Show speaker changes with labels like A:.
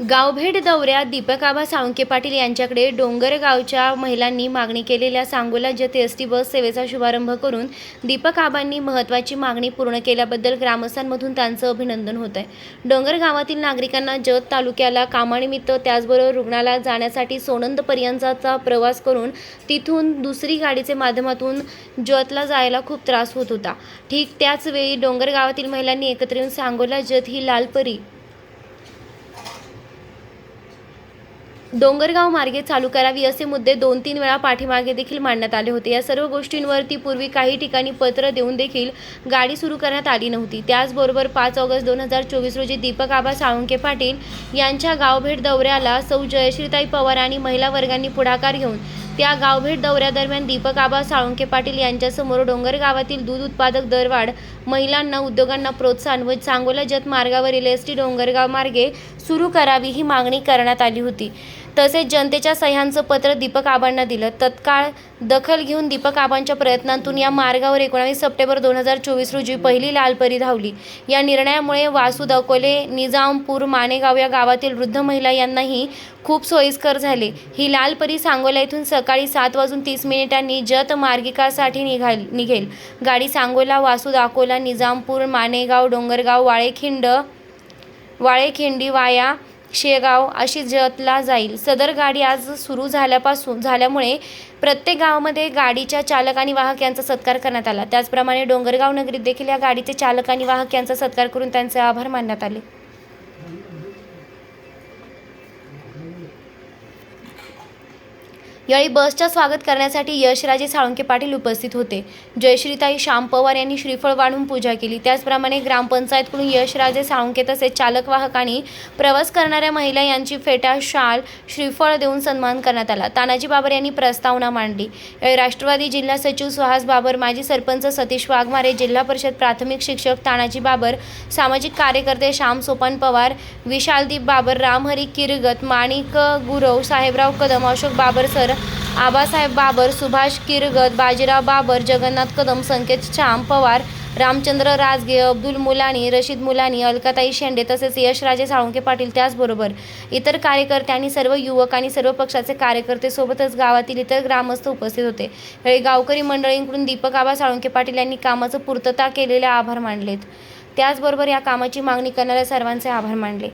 A: गावभेट दौऱ्यात दीपक आबा साळुंके पाटील यांच्याकडे डोंगरगावच्या महिलांनी मागणी केलेल्या Sangola Jat S T bus सेवेचा शुभारंभ करून दीपक आबांनी महत्त्वाची मागणी पूर्ण केल्याबद्दल ग्रामस्थांमधून त्यांचं अभिनंदन होत आहे डोंगरगावातील नागरिकांना जत तालुक्याला कामानिमित्त त्याचबरोबर रुग्णालयात जाण्यासाठी सोनंदपर्यंतचा प्रवास करून तिथून दुसरी गाडीचे माध्यमातून जतला जायला खूप त्रास होत होता. ठीक त्याच वेळी डोंगरगावातील महिलांनी एकत्र येऊन सांगोला जत ही लालपरी डोंगरगाव मार्गे चालू करावी असे मुद्दे दोन तीन वेळा पाठीमागे देखील मांडण्यात आले होते. या सर्व गोष्टींवरती पूर्वी काही ठिकाणी पत्र देऊन देखील गाडी सुरू करण्यात आली नव्हती. त्याचबरोबर पाच ऑगस्ट दोन हजार चोवीस रोजी दीपक आबा साळुंके पाटील यांच्या गावभेट दौऱ्याला सौ जयश्रीताई पवार आणि महिला वर्गांनी पुढाकार घेऊन त्या गावभेट दौऱ्यादरम्यान दीपक आबा साळुंके पाटील यांच्यासमोर डोंगरगावातील दूध उत्पादक दरवाढ महिलांना उद्योगांना प्रोत्साहन व सांगोला जत मार्गावरील एस टी डोंगरगाव मार्गे सुरू करावी ही मागणी करण्यात आली होती. तसेच जनतेच्या सह्यांचं पत्र दीपक आबांना दिलं. तत्काळ दखल घेऊन दीपक आबांच्या प्रयत्नांतून या मार्गावर एकोणावीस सप्टेंबर दोन हजार चोवीस रोजी पहिली लालपरी धावली. या निर्णयामुळे वासू दकोले निजामपूर मानेगाव या गावातील वृद्ध महिला यांनाही खूप सोयीस्कर झाले. ही लालपरी सांगोला येथून सकाळी सात वाजून तीस मिनिटांनी जत मार्गिकासाठी निघाल निघेल. गाडी सांगोला वासू दाकोला निजामपूर मानेगाव डोंगरगाव वाळेखिंड वाळेखिंडी वाया शेगाव अशी जतला जाईल. सदर गाडी आज सुरू झाल्यापासून झाल्यामुळे प्रत्येक गावामध्ये गाडीच्या चालक आणि वाहक यांचा सत्कार करण्यात आला. त्याचप्रमाणे डोंगरगाव नगरीत देखील या गाडीचे चालक आणि वाहक यांचा सत्कार करून त्यांचे आभार मानण्यात आले. यावेळी बसच्या स्वागत करण्यासाठी यशराजे साळुंके पाटील उपस्थित होते. जयश्रीताई श्याम पवार यांनी श्रीफळ वाढून पूजा केली. त्याचप्रमाणे ग्रामपंचायतकडून यशराजे साळुंके तसेच चालक आणि प्रवास करणाऱ्या महिला यांची फेटा शाल श्रीफळ देऊन सन्मान करण्यात आला. तानाजी बाबर यांनी प्रस्तावना मांडली. यावेळी राष्ट्रवादी जिल्हा सचिव सुहास बाबर माजी सरपंच सतीश वाघमारे जिल्हा परिषद प्राथमिक शिक्षक तानाजी बाबर सामाजिक कार्यकर्ते श्याम सोपान पवार विशालदीप बाबर रामहरी किरगत माणिक गुरव साहेबराव कदम अशोक बाबर सर आबासाहेब बाबर सुभाष किरगत बाजीराव बाबर जगन्नाथ कदम संकेत श्याम पवार रामचंद्र राजगे अब्दुल मुलानी रशीद मुलानी अलकाताई शेंडे तसेच यशराजे साळुंके पाटील त्याचबरोबर इतर कार्यकर्ते आणि सर्व युवक आणि सर्व पक्षाचे कार्यकर्ते सोबतच गावातील इतर ग्रामस्थ उपस्थित होते. यावेळी गावकरी मंडळींकडून दीपक आबा साळुंके पाटील यांनी कामाचं पूर्तता केलेले आभार मानलेत. त्याचबरोबर या कामाची मागणी करणाऱ्या सर्वांचे आभार मानले.